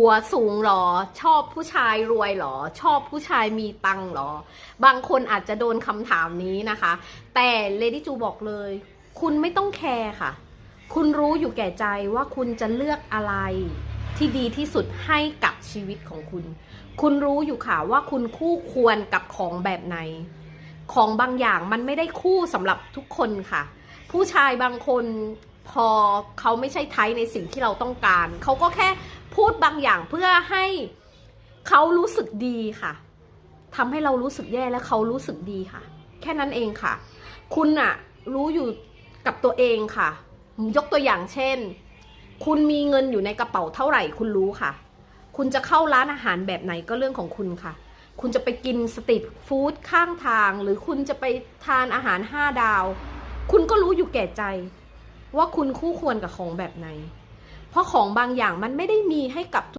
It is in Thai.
หัวสูงหรอ ชอบผู้ชายรวยหรอ ชอบผู้ชายมีตังหรอ บางคนอาจจะโดนคำถามนี้นะคะ แต่เลดี้จูบอกเลย คุณไม่ต้องแคร์ค่ะ คุณรู้อยู่แก่ใจว่าคุณจะเลือกอะไร ที่ดีที่สุดให้กับชีวิตของคุณ คุณรู้อยู่ค่ะว่าคุณคู่ควรกับของแบบไหน ของบางอย่างมันไม่ได้คู่สำหรับทุกคนค่ะ ผู้ชายบางคน พอเขาไม่ใช่ไทยในสิ่งที่เราต้องการ เขาก็แค่พูดบางอย่างเพื่อให้เขารู้สึกดีค่ะทำให้เรารู้สึกแย่และเขารู้สึกดีค่ะ แค่นั้นเองค่ะ คุณอะรู้อยู่กับตัวเองค่ะ ยกตัวอย่างเช่น คุณมีเงินอยู่ในกระเป๋าเท่าไหร่ คุณรู้ค่ะ คุณจะเข้าร้านอาหารแบบไหนก็เรื่องของคุณค่ะ คุณจะไปกินสตรีทฟู้ดข้างทาง หรือคุณจะไปทานอาหารห้าดาว คุณก็รู้อยู่แก่ใจ ว่าคุณคู่ควรกับของแบบไหน เพราะของบางอย่างมันไม่ได้มีให้กับ